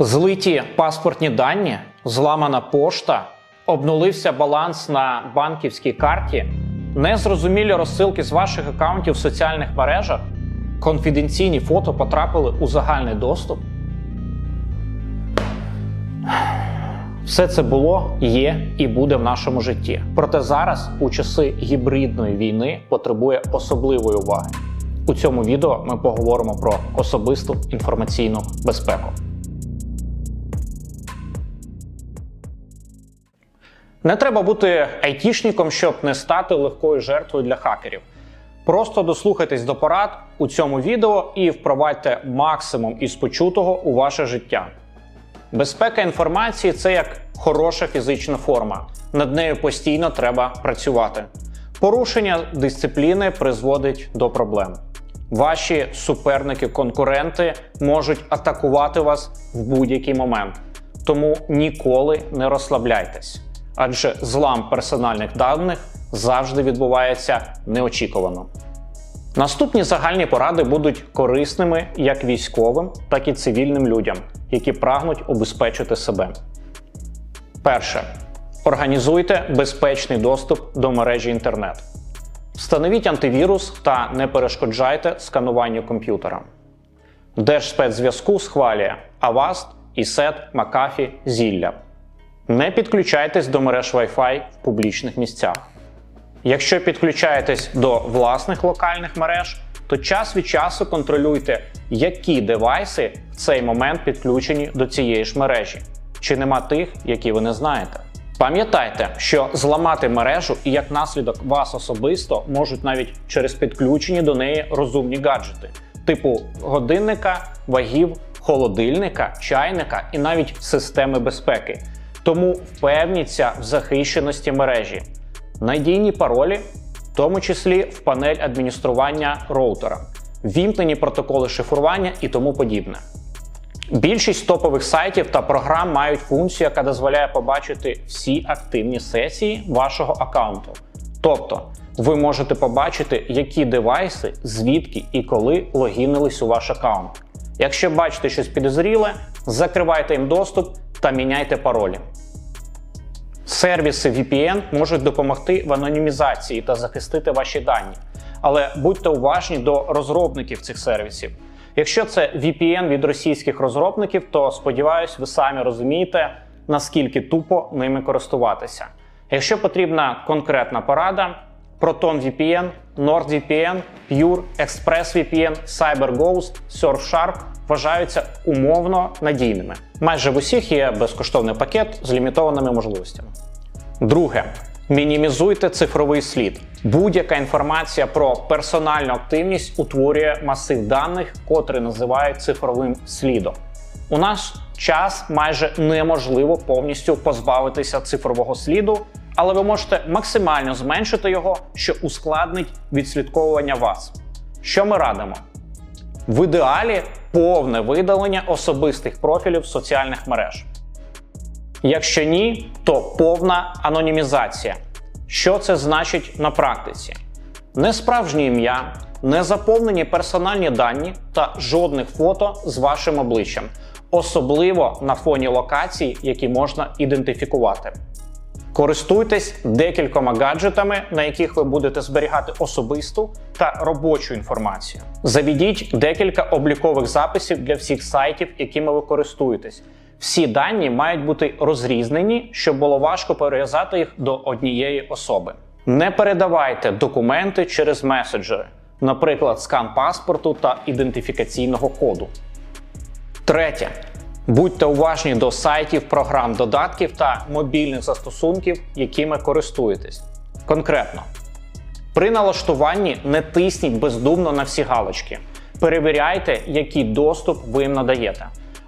Злиті паспортні дані, зламана пошта, обнулився баланс на банківській карті, незрозумілі розсилки з ваших аккаунтів в соціальних мережах, конфіденційні фото потрапили у загальний доступ. Все це було, є і буде в нашому житті. Проте зараз, у часи гібридної війни, потребує особливої уваги. У цьому відео ми поговоримо про особисту інформаційну безпеку. Не треба бути айтішником, щоб не стати легкою жертвою для хакерів. Просто дослухайтесь до порад у цьому відео і впровадьте максимум із почутого у ваше життя. Безпека інформації це як хороша фізична форма. Над нею постійно треба працювати. Порушення дисципліни призводить до проблем. Ваші суперники-конкуренти можуть атакувати вас в будь-який момент. Тому ніколи не розслабляйтесь, адже злам персональних даних завжди відбувається неочікувано. Наступні загальні поради будуть корисними як військовим, так і цивільним людям, які прагнуть убезпечити себе. Перше. Організуйте безпечний доступ до мережі інтернет. Встановіть антивірус та не перешкоджайте скануванню комп'ютера. Держспецзв'язку схвалює Avast, ISET, McAfee, Зілля. Не підключайтесь до мереж Wi-Fi в публічних місцях. Якщо підключаєтесь до власних локальних мереж, то час від часу контролюйте, які девайси в цей момент підключені до цієї ж мережі, чи нема тих, які ви не знаєте. Пам'ятайте, що зламати мережу і як наслідок вас особисто можуть навіть через підключені до неї розумні гаджети, типу годинника, вагів, холодильника, чайника і навіть системи безпеки. Тому впевніться в захищеності мережі. Надійні паролі, в тому числі в панель адміністрування роутера, вімкнені протоколи шифрування і тому подібне. Більшість топових сайтів та програм мають функцію, яка дозволяє побачити всі активні сесії вашого аккаунту. Тобто, ви можете побачити, які девайси, звідки і коли логінились у ваш аккаунт. Якщо бачите щось підозріле, закривайте їм доступ та міняйте паролі. Сервіси VPN можуть допомогти в анонімізації та захистити ваші дані, але будьте уважні до розробників цих сервісів. Якщо це VPN від російських розробників, то сподіваюсь, ви самі розумієте, наскільки тупо ними користуватися. Якщо потрібна конкретна порада, Proton VPN, NordVPN, Pure, ExpressVPN, CyberGhost, Surfshark вважаються умовно надійними. Майже в усіх є безкоштовний пакет з лімітованими можливостями. Друге. Мінімізуйте цифровий слід. Будь-яка інформація про персональну активність утворює масив даних, котрий називають цифровим слідом. У наш час майже неможливо повністю позбавитися цифрового сліду, але ви можете максимально зменшити його, що ускладнить відслідковування вас. Що ми радимо? В ідеалі повне видалення особистих профілів соціальних мереж. Якщо ні, то повна анонімізація. Що це значить на практиці? Не справжнє ім'я, не заповнені персональні дані та жодних фото з вашим обличчям, особливо на фоні локацій, які можна ідентифікувати. Користуйтесь декількома гаджетами, на яких ви будете зберігати особисту та робочу інформацію. Заведіть декілька облікових записів для всіх сайтів, якими ви користуєтесь. Всі дані мають бути розрізнені, щоб було важко перев'язати їх до однієї особи. Не передавайте документи через меседжери, наприклад, скан паспорту та ідентифікаційного коду. Третє. Будьте уважні до сайтів, програм, додатків та мобільних застосунків, якими користуєтесь. Конкретно, при налаштуванні не тисніть бездумно на всі галочки. Перевіряйте, який доступ ви їм надаєте.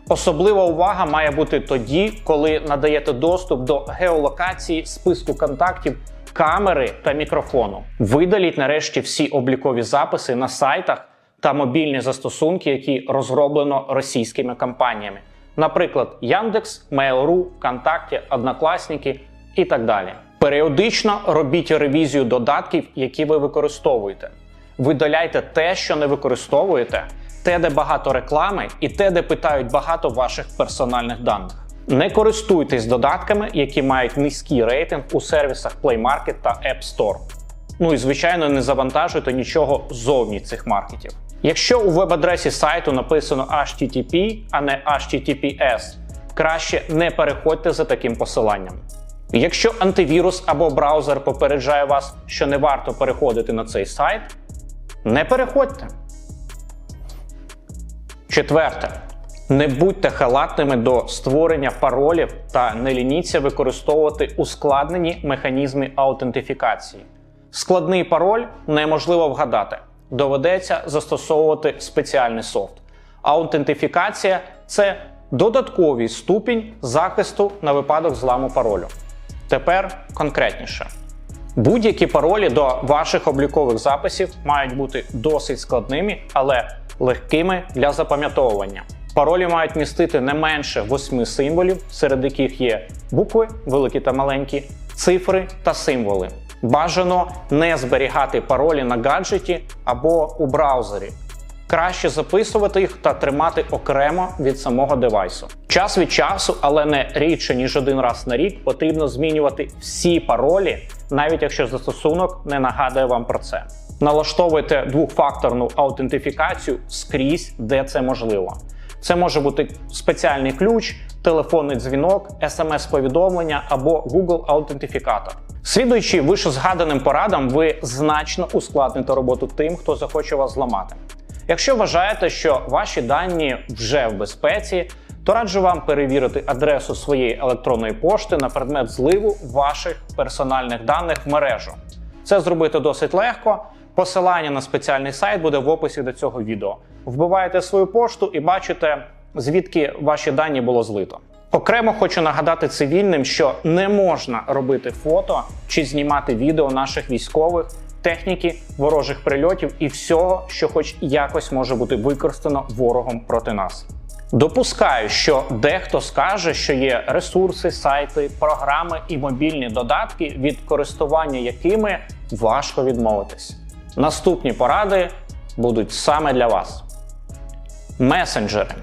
Особлива увага має бути тоді, коли надаєте доступ до геолокації, списку контактів, камери та мікрофону. Видаліть нарешті всі облікові записи на сайтах та мобільні застосунки, які розроблено російськими компаніями. Наприклад, Яндекс, Mail.ru, ВКонтакті, Однокласники і так далі. Періодично робіть ревізію додатків, які ви використовуєте. Видаляйте те, що не використовуєте, те, де багато реклами, і те, де питають багато ваших персональних даних. Не користуйтесь додатками, які мають низький рейтинг у сервісах Play Market та App Store. Ну і звичайно, не завантажуйте нічого зовні цих маркетів. Якщо у веб-адресі сайту написано HTTP, а не HTTPS, краще не переходьте за таким посиланням. Якщо антивірус або браузер попереджає вас, що не варто переходити на цей сайт, не переходьте. Четверте. Не будьте халатними до створення паролів та не лініться використовувати ускладнені механізми аутентифікації. Складний пароль неможливо вгадати. Доведеться застосовувати спеціальний софт. Аутентифікація це додатковий ступінь захисту на випадок зламу паролю. Тепер конкретніше. Будь-які паролі до ваших облікових записів мають бути досить складними, але легкими для запам'ятовування. Паролі мають містити не менше восьми символів, серед яких є букви, великі та маленькі, цифри та символи. Бажано не зберігати паролі на гаджеті або у браузері. Краще записувати їх та тримати окремо від самого девайсу. Час від часу, але не рідше ніж один раз на рік, потрібно змінювати всі паролі, навіть якщо застосунок не нагадує вам про це. Налаштовуйте двохфакторну аутентифікацію скрізь, де це можливо. Це може бути спеціальний ключ, телефонний дзвінок, смс-повідомлення або Google аутентифікатор. Слідуючи вищезгаданим порадам, ви значно ускладните роботу тим, хто захоче вас зламати. Якщо вважаєте, що ваші дані вже в безпеці, то раджу вам перевірити адресу своєї електронної пошти на предмет зливу ваших персональних даних в мережу. Це зробити досить легко. Посилання на спеціальний сайт буде в описі до цього відео. Вбиваєте свою пошту і бачите, звідки ваші дані було злито. Окремо хочу нагадати цивільним, що не можна робити фото чи знімати відео наших військових, техніки, ворожих прильотів і всього, що хоч якось може бути використано ворогом проти нас. Допускаю, що дехто скаже, що є ресурси, сайти, програми і мобільні додатки, від користування якими важко відмовитись. Наступні поради будуть саме для вас. Месенджери.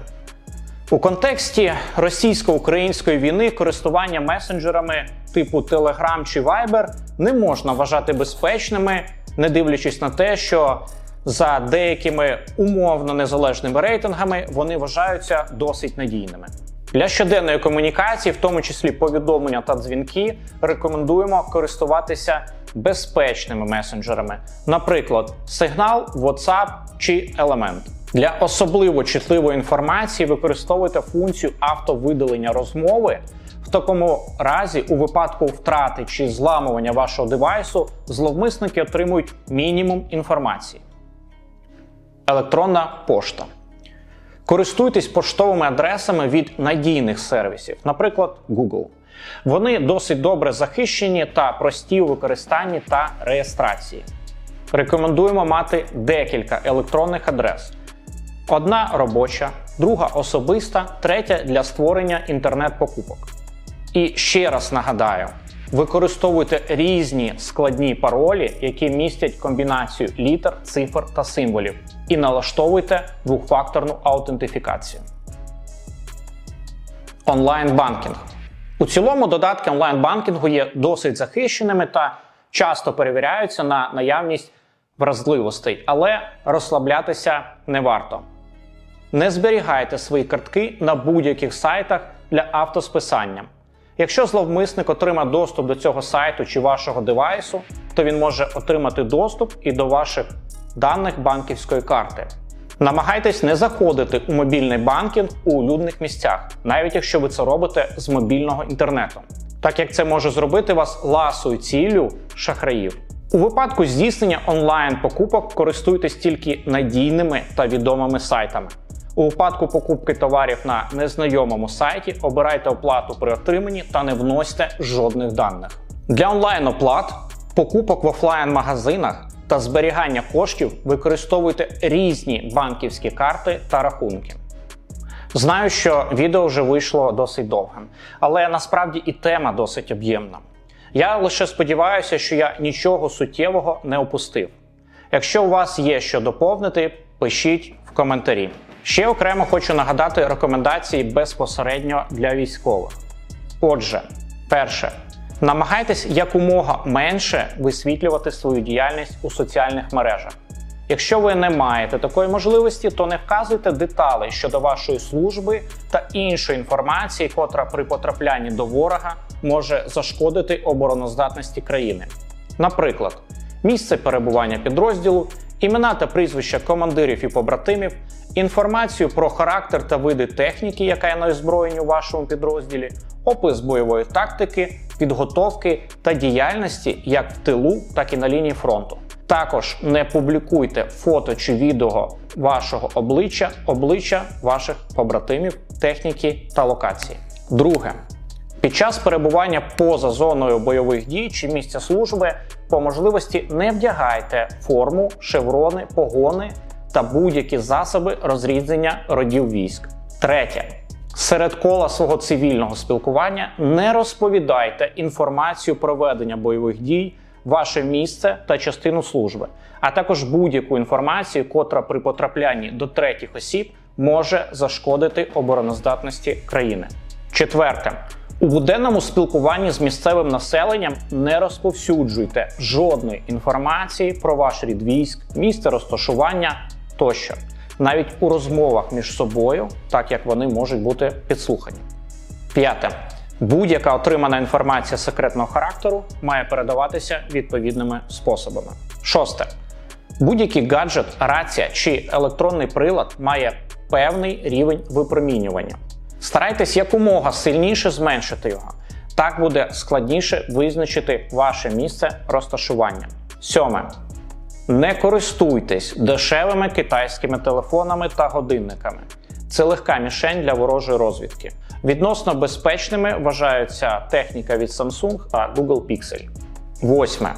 У контексті російсько-української війни користування месенджерами типу Telegram чи Viber не можна вважати безпечними, не дивлячись на те, що за деякими умовно незалежними рейтингами вони вважаються досить надійними. Для щоденної комунікації, в тому числі повідомлення та дзвінки, рекомендуємо користуватися безпечними месенджерами, наприклад, Signal, WhatsApp чи Element. Для особливо чутливої інформації використовуйте функцію автовидалення розмови. В такому разі, у випадку втрати чи зламування вашого девайсу, зловмисники отримують мінімум інформації. Електронна пошта. Користуйтесь поштовими адресами від надійних сервісів, наприклад, Google. Вони досить добре захищені та прості у використанні та реєстрації. Рекомендуємо мати декілька електронних адрес. Одна робоча, друга особиста, третя для створення інтернет-покупок. І ще раз нагадаю: використовуйте різні складні паролі, які містять комбінацію літер, цифр та символів, і налаштовуйте двохфакторну аутентифікацію. Онлайн-банкінг. У цілому додатки онлайн-банкінгу є досить захищеними та часто перевіряються на наявність вразливостей, але розслаблятися не варто. Не зберігайте свої картки на будь-яких сайтах для автосписання. Якщо зловмисник отримає доступ до цього сайту чи вашого девайсу, то він може отримати доступ і до ваших даних банківської карти. Намагайтесь не заходити у мобільний банкінг у людних місцях, навіть якщо ви це робите з мобільного інтернету, так як це може зробити вас ласою ціллю шахраїв. У випадку здійснення онлайн-покупок користуйтесь тільки надійними та відомими сайтами. У випадку покупки товарів на незнайомому сайті обирайте оплату при отриманні та не вносьте жодних даних. Для онлайн-оплат, покупок в офлайн-магазинах та зберігання коштів використовуйте різні банківські карти та рахунки. Знаю, що відео вже вийшло досить довгим, але насправді і тема досить об'ємна. Я лише сподіваюся, що я нічого суттєвого не опустив. Якщо у вас є що доповнити, пишіть в коментарі. Ще окремо хочу нагадати рекомендації безпосередньо для військових. Отже, перше, намагайтесь якомога менше висвітлювати свою діяльність у соціальних мережах. Якщо ви не маєте такої можливості, то не вказуйте деталей щодо вашої служби та іншої інформації, котра при потраплянні до ворога може зашкодити обороноздатності країни. Наприклад, місце перебування підрозділу, імена та прізвища командирів і побратимів, інформацію про характер та види техніки, яка є на озброєнні у вашому підрозділі, опис бойової тактики, підготовки та діяльності як в тилу, так і на лінії фронту. Також не публікуйте фото чи відео вашого обличчя, обличчя ваших побратимів, техніки та локації. Друге. Під час перебування поза зоною бойових дій чи місця служби по можливості не вдягайте форму, шеврони, погони та будь-які засоби розрізнення родів військ. Третє. Серед кола свого цивільного спілкування не розповідайте інформацію про ведення бойових дій, ваше місце та частину служби, а також будь-яку інформацію, котра при потраплянні до третіх осіб може зашкодити обороноздатності країни. Четверте. У буденному спілкуванні з місцевим населенням не розповсюджуйте жодної інформації про ваш рід військ, місце розташування тощо, навіть у розмовах між собою, так як вони можуть бути підслухані. П'яте. Будь-яка отримана інформація секретного характеру має передаватися відповідними способами. Шосте. Будь-який гаджет, рація чи електронний прилад має певний рівень випромінювання. Старайтесь якомога сильніше зменшити його. Так буде складніше визначити ваше місце розташування. Сьоме. Не користуйтесь дешевими китайськими телефонами та годинниками. Це легка мішень для ворожої розвідки. Відносно безпечними вважаються техніка від Samsung та Google Pixel. Восьме.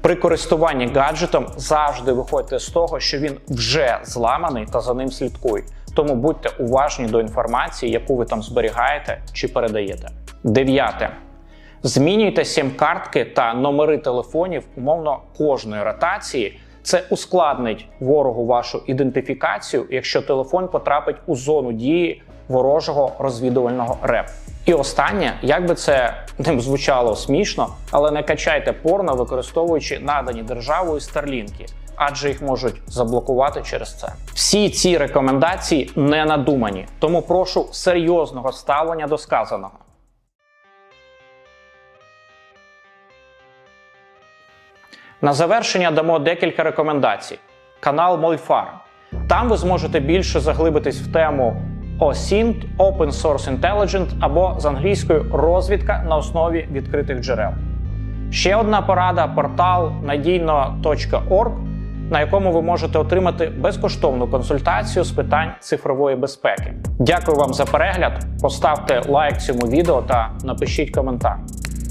При користуванні гаджетом завжди виходьте з того, що він вже зламаний та за ним слідкують. Тому будьте уважні до інформації, яку ви там зберігаєте чи передаєте. Дев'яте. Змінюйте сім-картки та номери телефонів умовно кожної ротації. Це ускладнить ворогу вашу ідентифікацію, якщо телефон потрапить у зону дії ворожого розвідувального РЕП. І останнє, як би це не звучало смішно, але не качайте порно, використовуючи надані державою старлінки, адже їх можуть заблокувати через це. Всі ці рекомендації не надумані, тому прошу серйозного ставлення до сказаного. На завершення дамо декілька рекомендацій. Канал Мольфар. Там ви зможете більше заглибитись в тему OSINT, Open Source Intelligence або з англійською розвідка на основі відкритих джерел. Ще одна порада портал надійно.org, на якому ви можете отримати безкоштовну консультацію з питань цифрової безпеки. Дякую вам за перегляд. Поставте лайк цьому відео та напишіть коментар.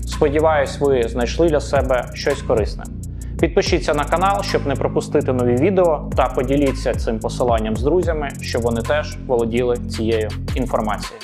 Сподіваюсь, ви знайшли для себе щось корисне. Підпишіться на канал, щоб не пропустити нові відео, та поділіться цим посиланням з друзями, щоб вони теж володіли цією інформацією.